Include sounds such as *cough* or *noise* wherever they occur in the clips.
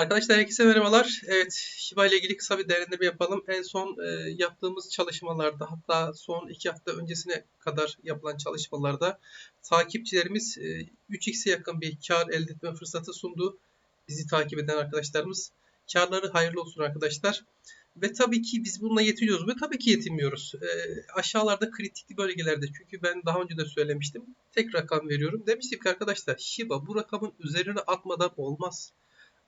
Arkadaşlar herkese merhabalar. Evet, Shiba ile ilgili kısa bir değerlendirme yapalım. En son e, yaptığımız çalışmalarda, hatta son iki hafta öncesine kadar yapılan çalışmalarda takipçilerimiz e, 3x'e yakın bir kar elde etme fırsatı sundu. Bizi takip eden arkadaşlarımız. Karları hayırlı olsun arkadaşlar. Ve tabii ki biz bununla yetiniyoruz mu? Tabii ki yetinmiyoruz. E, aşağılarda kritikli bölgelerde çünkü ben daha önce de söylemiştim. Tek rakam veriyorum. Demiştim ki arkadaşlar Shiba bu rakamın üzerine atmadan olmaz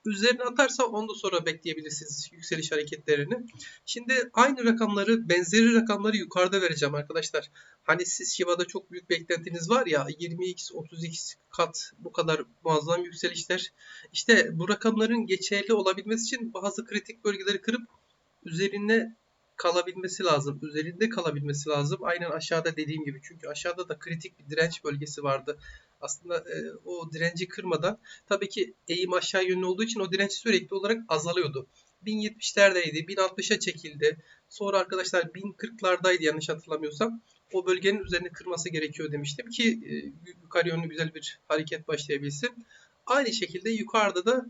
üzerine atarsa ondan sonra bekleyebilirsiniz yükseliş hareketlerini. Şimdi aynı rakamları, benzeri rakamları yukarıda vereceğim arkadaşlar. Hani siz Shiba'da çok büyük beklentiniz var ya 20x, 30x kat bu kadar muazzam yükselişler. İşte bu rakamların geçerli olabilmesi için bazı kritik bölgeleri kırıp üzerine kalabilmesi lazım. Üzerinde kalabilmesi lazım. Aynen aşağıda dediğim gibi. Çünkü aşağıda da kritik bir direnç bölgesi vardı. Aslında e, o direnci kırmadan tabii ki eğim aşağı yönlü olduğu için o direnç sürekli olarak azalıyordu. 1070'lerdeydi, 1060'a çekildi. Sonra arkadaşlar 1040'lardaydı yanlış hatırlamıyorsam. O bölgenin üzerine kırması gerekiyor demiştim ki e, yukarı yönlü güzel bir hareket başlayabilsin. Aynı şekilde yukarıda da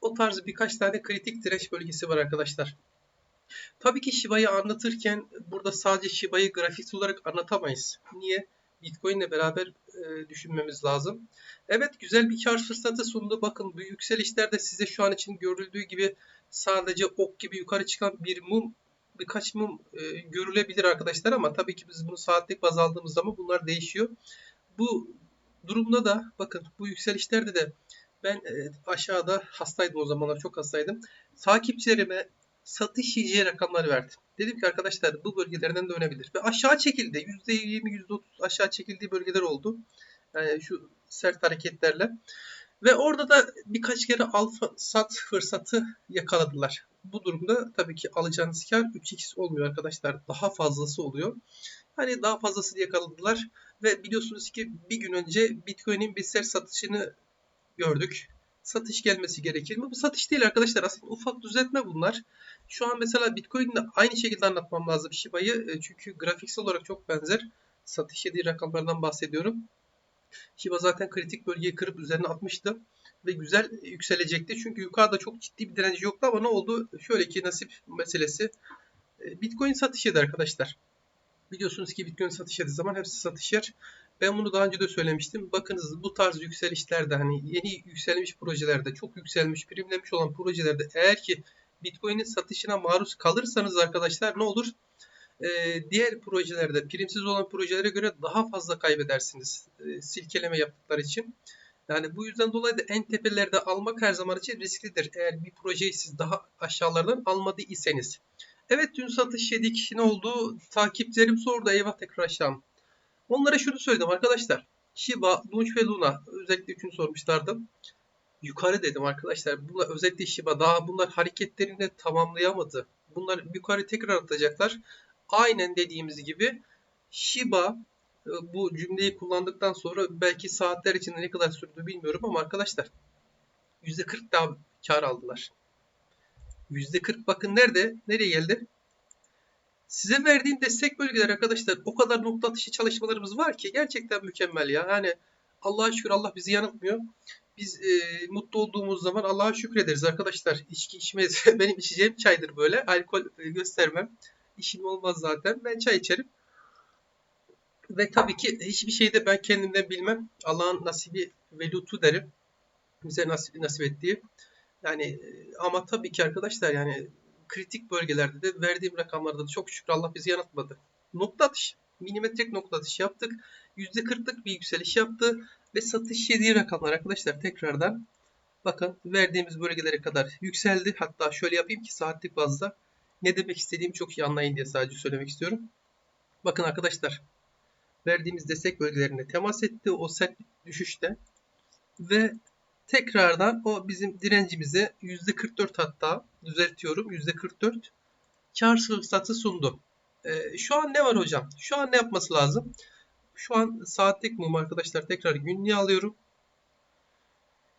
o tarz birkaç tane kritik direnç bölgesi var arkadaşlar. Tabii ki Shiba'yı anlatırken burada sadece Shiba'yı grafiksel olarak anlatamayız. Niye? Bitcoin ile beraber e, düşünmemiz lazım. Evet güzel bir kar fırsatı sundu. Bakın bu yükselişlerde size şu an için görüldüğü gibi sadece ok gibi yukarı çıkan bir mum birkaç mum e, görülebilir arkadaşlar ama tabii ki biz bunu saatlik baz aldığımız zaman bunlar değişiyor. Bu durumda da bakın bu yükselişlerde de ben e, aşağıda hastaydım o zamanlar çok hastaydım. Takipçilerime satış yiyeceği rakamları verdim. Dedim ki arkadaşlar bu bölgelerden dönebilir. Ve aşağı çekildi. %20, %30 aşağı çekildiği bölgeler oldu. Yani şu sert hareketlerle. Ve orada da birkaç kere alfa sat fırsatı yakaladılar. Bu durumda tabii ki alacağınız kar 3x olmuyor arkadaşlar. Daha fazlası oluyor. Hani daha fazlasını yakaladılar. Ve biliyorsunuz ki bir gün önce Bitcoin'in bir sert satışını gördük satış gelmesi gerekir mi? Bu satış değil arkadaşlar. Aslında ufak düzeltme bunlar. Şu an mesela Bitcoin'de aynı şekilde anlatmam lazım Shiba'yı. E, çünkü grafiksel olarak çok benzer. Satış yediği rakamlardan bahsediyorum. Shiba zaten kritik bölgeyi kırıp üzerine atmıştı. Ve güzel yükselecekti. Çünkü yukarıda çok ciddi bir direnci yoktu ama ne oldu? Şöyle ki nasip meselesi. E, Bitcoin satış yedi arkadaşlar. Biliyorsunuz ki Bitcoin satış yediği zaman hepsi satış yer. Ben bunu daha önce de söylemiştim. Bakınız bu tarz yükselişlerde hani yeni yükselmiş projelerde, çok yükselmiş, primlenmiş olan projelerde eğer ki Bitcoin'in satışına maruz kalırsanız arkadaşlar ne olur? Ee, diğer projelerde, primsiz olan projelere göre daha fazla kaybedersiniz. Ee, silkeleme yaptıkları için. Yani bu yüzden dolayı da en tepelerde almak her zaman için risklidir. Eğer bir projeyi siz daha aşağılardan almadıysanız. Evet dün satış yedik. Ne oldu? Takipçilerim sordu. Eyvah tekrar aşağı. Onlara şunu söyledim arkadaşlar. Shiba, Launch ve Luna özellikle üçünü sormuşlardı. Yukarı dedim arkadaşlar. Bunlar özellikle Shiba daha bunlar hareketlerini tamamlayamadı. Bunlar yukarı tekrar atacaklar. Aynen dediğimiz gibi Shiba e, bu cümleyi kullandıktan sonra belki saatler içinde ne kadar sürdü bilmiyorum ama arkadaşlar %40 daha kar aldılar. %40 bakın nerede? Nereye geldi? Size verdiğim destek bölgeler arkadaşlar o kadar nokta atışı çalışmalarımız var ki gerçekten mükemmel ya. Yani Allah'a şükür Allah bizi yanıltmıyor. Biz e, mutlu olduğumuz zaman Allah'a şükrederiz arkadaşlar. İçki içmeyiz. *laughs* Benim içeceğim çaydır böyle. Alkol e, göstermem. İşim olmaz zaten. Ben çay içerim. Ve tabii ki hiçbir şeyde ben kendimden bilmem. Allah'ın nasibi ve lütfu derim. Bize nasip, nasip ettiği. Yani e, ama tabii ki arkadaşlar yani kritik bölgelerde de verdiğim rakamlarda da çok şükür Allah bizi yanıltmadı. Nokta atış, milimetrik nokta atış yaptık. %40'lık bir yükseliş yaptı ve satış yediği rakamlar arkadaşlar tekrardan bakın verdiğimiz bölgelere kadar yükseldi. Hatta şöyle yapayım ki saatlik bazda ne demek istediğimi çok iyi anlayın diye sadece söylemek istiyorum. Bakın arkadaşlar verdiğimiz destek bölgelerine temas etti o sert düşüşte ve tekrardan o bizim direncimize %44 hatta düzeltiyorum %44 kar fırsatı sundu. Ee, şu an ne var hocam? Şu an ne yapması lazım? Şu an saatlik mum arkadaşlar tekrar günlüğe alıyorum.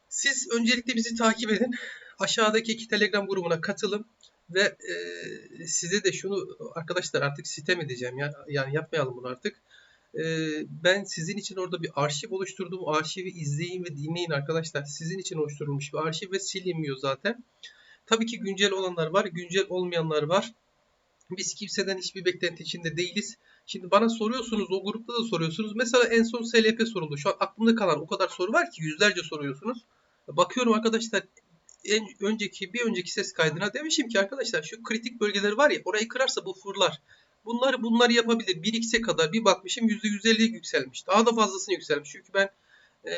Siz öncelikle bizi takip edin. Aşağıdaki iki Telegram grubuna katılın ve e, size de şunu arkadaşlar artık sitem edeceğim ya yani yapmayalım bunu artık. Ee, ben sizin için orada bir arşiv oluşturdum. Arşivi izleyin ve dinleyin arkadaşlar. Sizin için oluşturulmuş bir arşiv ve silinmiyor zaten. Tabii ki güncel olanlar var, güncel olmayanlar var. Biz kimseden hiçbir beklenti içinde değiliz. Şimdi bana soruyorsunuz, o grupta da soruyorsunuz. Mesela en son SLP soruldu. Şu an aklımda kalan o kadar soru var ki yüzlerce soruyorsunuz. Bakıyorum arkadaşlar en önceki bir önceki ses kaydına demişim ki arkadaşlar şu kritik bölgeler var ya orayı kırarsa bu fırlar. Bunları bunları yapabilir. 1x'e kadar bir bakmışım %150 yükselmiş. Daha da fazlasını yükselmiş. Çünkü ben e,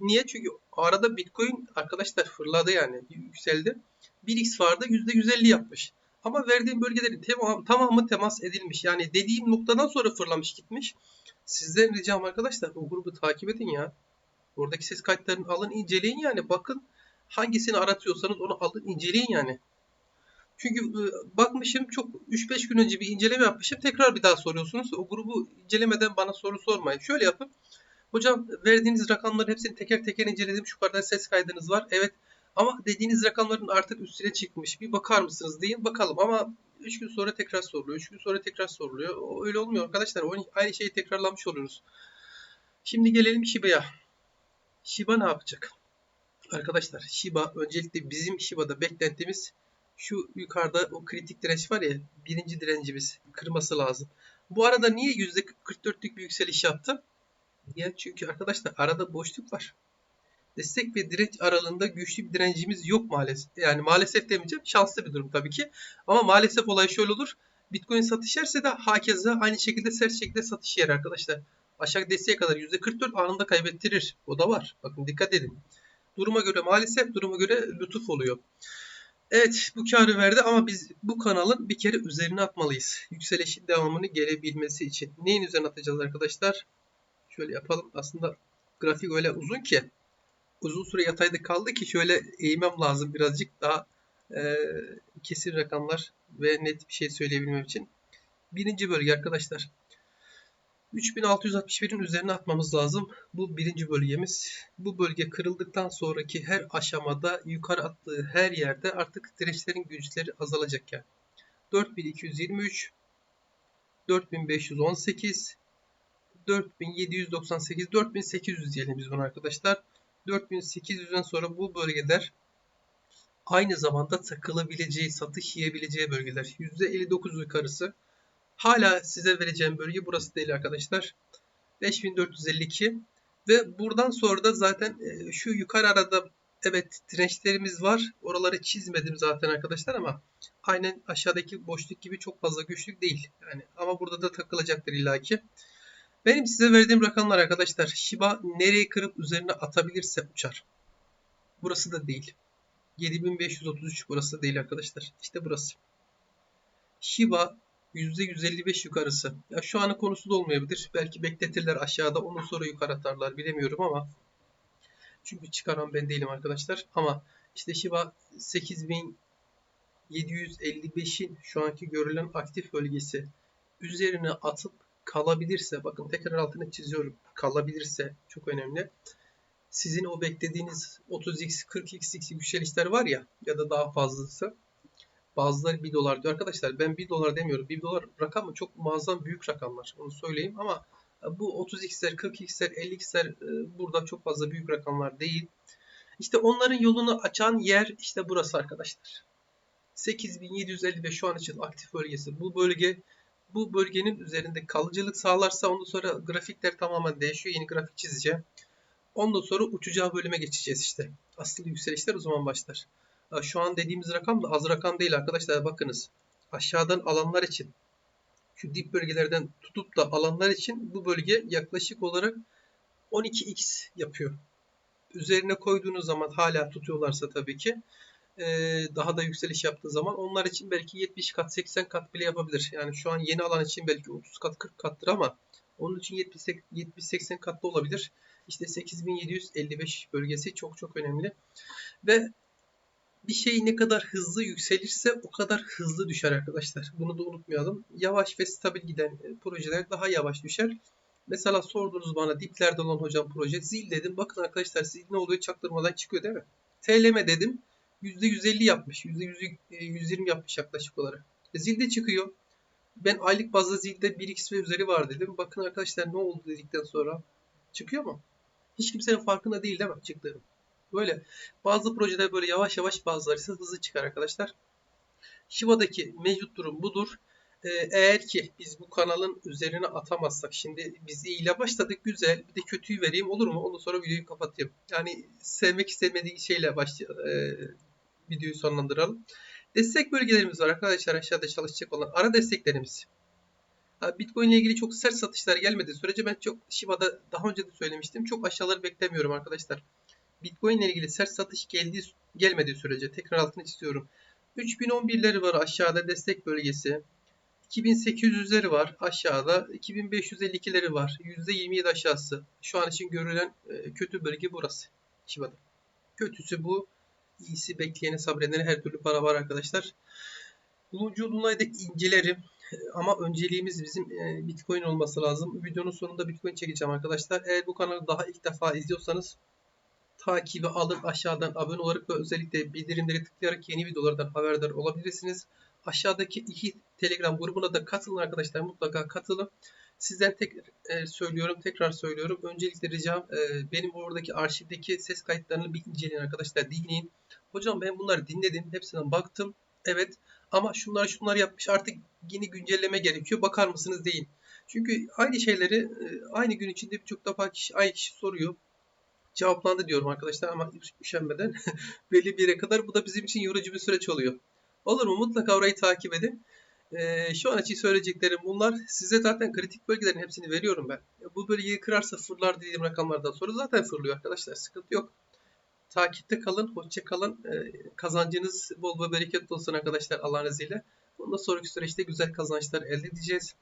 niye? Çünkü arada Bitcoin arkadaşlar fırladı yani yükseldi. 1x vardı %150 yapmış. Ama verdiğim bölgelerin tamamı, tamamı temas edilmiş. Yani dediğim noktadan sonra fırlamış gitmiş. Sizden ricam arkadaşlar o grubu takip edin ya. Oradaki ses kayıtlarını alın inceleyin yani. Bakın hangisini aratıyorsanız onu alın inceleyin yani. Çünkü e, bakmışım çok 3-5 gün önce bir inceleme yapmışım. Tekrar bir daha soruyorsunuz. O grubu incelemeden bana soru sormayın. Şöyle yapın. Hocam verdiğiniz rakamların hepsini teker teker inceledim. Şu kadar ses kaydınız var. Evet. Ama dediğiniz rakamların artık üstüne çıkmış. Bir bakar mısınız deyin bakalım. Ama 3 gün sonra tekrar soruluyor. 3 gün sonra tekrar soruluyor. Öyle olmuyor arkadaşlar. Aynı şeyi tekrarlamış oluyoruz. Şimdi gelelim Shiba'ya. Shiba ne yapacak? Arkadaşlar Shiba öncelikle bizim Shiba'da beklentimiz şu yukarıda o kritik direnç var ya birinci direncimiz kırması lazım. Bu arada niye %44'lük bir yükseliş yaptı? Ya çünkü arkadaşlar arada boşluk var. Destek ve direnç aralığında güçlü bir direncimiz yok maalesef. Yani maalesef demeyeceğim. Şanslı bir durum tabii ki. Ama maalesef olay şöyle olur. Bitcoin satış yerse de hakeza aynı şekilde sert şekilde satış yer arkadaşlar. Aşağı desteğe kadar %44 anında kaybettirir. O da var. Bakın dikkat edin. Duruma göre maalesef duruma göre lütuf oluyor. Evet bu karı verdi ama biz bu kanalın bir kere üzerine atmalıyız. Yükselişin devamını gelebilmesi için. Neyin üzerine atacağız arkadaşlar? Şöyle yapalım. Aslında grafik öyle uzun ki uzun süre yatayda kaldı ki şöyle eğmem lazım birazcık daha e, kesin rakamlar ve net bir şey söyleyebilmem için. Birinci bölge arkadaşlar. 3661'in üzerine atmamız lazım. Bu birinci bölgemiz. Bu bölge kırıldıktan sonraki her aşamada yukarı attığı her yerde artık dirençlerin güçleri azalacak yani. 4223 4518 4798 4800 diyelim biz bunu arkadaşlar. 4800'den sonra bu bölgeler aynı zamanda takılabileceği, satış yiyebileceği bölgeler. %59 yukarısı. Hala size vereceğim bölge burası değil arkadaşlar. 5452 ve buradan sonra da zaten e, şu yukarı arada evet dirençlerimiz var. Oraları çizmedim zaten arkadaşlar ama aynen aşağıdaki boşluk gibi çok fazla güçlük değil. Yani ama burada da takılacaktır illaki. Benim size verdiğim rakamlar arkadaşlar. Shiba nereyi kırıp üzerine atabilirse uçar. Burası da değil. 7533 burası da değil arkadaşlar. İşte burası. Shiba %155 yukarısı. Ya şu anın konusu da olmayabilir. Belki bekletirler aşağıda onu sonra yukarı atarlar bilemiyorum ama çünkü çıkaran ben değilim arkadaşlar. Ama işte Shiba 8755'in şu anki görülen aktif bölgesi üzerine atıp kalabilirse bakın tekrar altını çiziyorum. Kalabilirse çok önemli. Sizin o beklediğiniz 30x 40x yükselişler var ya ya da daha fazlası Bazıları 1 dolar diyor. Arkadaşlar ben 1 dolar demiyorum. 1 dolar rakamı çok muazzam büyük rakamlar. Onu söyleyeyim ama bu 30x'ler, 40x'ler, 50x'ler e, burada çok fazla büyük rakamlar değil. İşte onların yolunu açan yer işte burası arkadaşlar. 8755 şu an için aktif bölgesi. Bu bölge bu bölgenin üzerinde kalıcılık sağlarsa ondan sonra grafikler tamamen değişiyor. Yeni grafik çizeceğim. Ondan sonra uçacağı bölüme geçeceğiz işte. Asıl yükselişler o zaman başlar. Şu an dediğimiz rakam da az rakam değil arkadaşlar. Bakınız aşağıdan alanlar için şu dip bölgelerden tutup da alanlar için bu bölge yaklaşık olarak 12x yapıyor. Üzerine koyduğunuz zaman hala tutuyorlarsa tabii ki daha da yükseliş yaptığı zaman onlar için belki 70 kat 80 kat bile yapabilir. Yani şu an yeni alan için belki 30 kat 40 kattır ama onun için 70-80 katlı olabilir. İşte 8755 bölgesi çok çok önemli. Ve bir şey ne kadar hızlı yükselirse o kadar hızlı düşer arkadaşlar. Bunu da unutmayalım. Yavaş ve stabil giden e, projeler daha yavaş düşer. Mesela sordunuz bana diplerde olan hocam proje. Zil dedim. Bakın arkadaşlar zil ne oluyor çaktırmadan çıkıyor değil mi? TLM dedim. %150 yapmış. %120 yapmış yaklaşık olarak. E, zil de çıkıyor. Ben aylık bazda zilde 1x ve üzeri var dedim. Bakın arkadaşlar ne oldu dedikten sonra çıkıyor mu? Hiç kimsenin farkında değil değil mi çıktığım? Böyle bazı projeler böyle yavaş yavaş bazıları ise hızlı çıkar arkadaşlar. Shiva'daki mevcut durum budur. Ee, eğer ki biz bu kanalın üzerine atamazsak şimdi biz iyi ile başladık güzel bir de kötüyü vereyim olur mu? Ondan sonra videoyu kapatayım. Yani sevmek istemediği şeyle başlayalım. E, videoyu sonlandıralım. Destek bölgelerimiz var arkadaşlar aşağıda çalışacak olan ara desteklerimiz. Bitcoin ile ilgili çok sert satışlar gelmediği sürece ben çok Shiba'da daha önce de söylemiştim. Çok aşağıları beklemiyorum arkadaşlar. Bitcoin ile ilgili sert satış geldiği, gelmediği sürece tekrar altını istiyorum. 3011'leri var aşağıda destek bölgesi. 2800'leri var aşağıda. 2552'leri var. %27 aşağısı. Şu an için görülen e, kötü bölge burası. Shiba'da. Kötüsü bu. İyisi bekleyeni sabredene her türlü para var arkadaşlar. Bulucu Luna'yı da incelerim. Ama önceliğimiz bizim e, Bitcoin olması lazım. Videonun sonunda Bitcoin çekeceğim arkadaşlar. Eğer bu kanalı daha ilk defa izliyorsanız takibi alıp aşağıdan abone olarak ve özellikle bildirimleri tıklayarak yeni videolardan haberdar olabilirsiniz. Aşağıdaki iki Telegram grubuna da katılın arkadaşlar. Mutlaka katılın. Sizden tek e, söylüyorum, tekrar söylüyorum. Öncelikle ricam e, benim oradaki arşivdeki ses kayıtlarını bir inceleyin arkadaşlar. Dinleyin. Hocam ben bunları dinledim. Hepsine baktım. Evet. Ama şunlar şunlar yapmış. Artık yeni güncelleme gerekiyor. Bakar mısınız deyin. Çünkü aynı şeyleri e, aynı gün içinde birçok defa kişi, aynı kişi soruyor cevaplandı diyorum arkadaşlar ama üşenmeden *laughs* belli bir yere kadar bu da bizim için yorucu bir süreç oluyor. Olur mu? Mutlaka orayı takip edin. Ee, şu an için söyleyeceklerim bunlar. Size zaten kritik bölgelerin hepsini veriyorum ben. Bu bölgeyi kırarsa fırlar dediğim rakamlardan sonra zaten fırlıyor arkadaşlar. Sıkıntı yok. Takipte kalın, hoşça kalın. Ee, kazancınız bol ve bereketli olsun arkadaşlar Allah'ın izniyle. Bundan sonraki süreçte güzel kazançlar elde edeceğiz.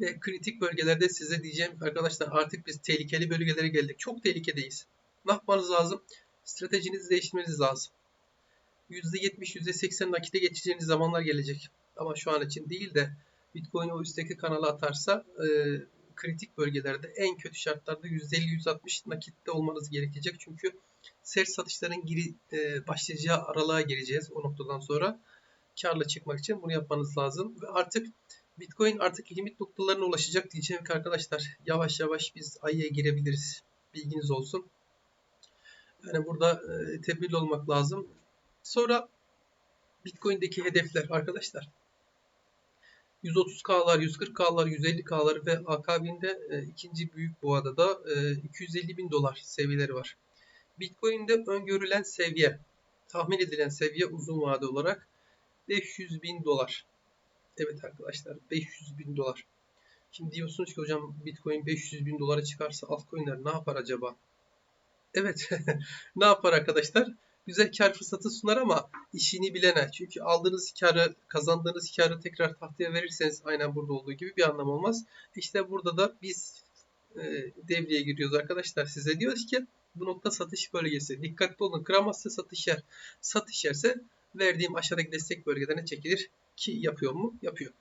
Ve kritik bölgelerde size diyeceğim arkadaşlar artık biz tehlikeli bölgelere geldik. Çok tehlikedeyiz. Ne yapmanız lazım? Stratejinizi değiştirmeniz lazım. %70, %80 nakite geçeceğiniz zamanlar gelecek. Ama şu an için değil de Bitcoin o üstteki kanala atarsa e, kritik bölgelerde en kötü şartlarda %50-%60 nakitte olmanız gerekecek. Çünkü sert satışların giri, e, başlayacağı aralığa gireceğiz o noktadan sonra. Karla çıkmak için bunu yapmanız lazım. Ve artık Bitcoin artık limit noktalarına ulaşacak diyeceğim ki arkadaşlar yavaş yavaş biz ayıya girebiliriz. Bilginiz olsun. Yani burada e, tedbirli olmak lazım. Sonra Bitcoin'deki hedefler arkadaşlar. 130K'lar, 140K'lar, 150K'lar ve akabinde e, ikinci büyük boğada da e, 250 bin dolar seviyeleri var. Bitcoin'de öngörülen seviye, tahmin edilen seviye uzun vade olarak 500 bin dolar. Evet arkadaşlar 500 bin dolar. Şimdi diyorsunuz ki hocam Bitcoin 500 bin dolara çıkarsa altcoin'ler ne yapar acaba? Evet *laughs* ne yapar arkadaşlar? Güzel kar fırsatı sunar ama işini bilene. Çünkü aldığınız karı, kazandığınız karı tekrar tahtaya verirseniz aynen burada olduğu gibi bir anlam olmaz. İşte burada da biz e, devreye giriyoruz arkadaşlar. Size diyoruz ki bu nokta satış bölgesi. Dikkatli olun. Kıramazsa satış yer. Satış yerse verdiğim aşağıdaki destek bölgelerine çekilir. Ki yapıyor mu? Yapıyor.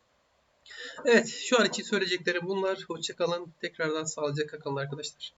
Evet şu an için söyleyeceklerim bunlar. Hoşçakalın. Tekrardan sağlıcakla kalın arkadaşlar.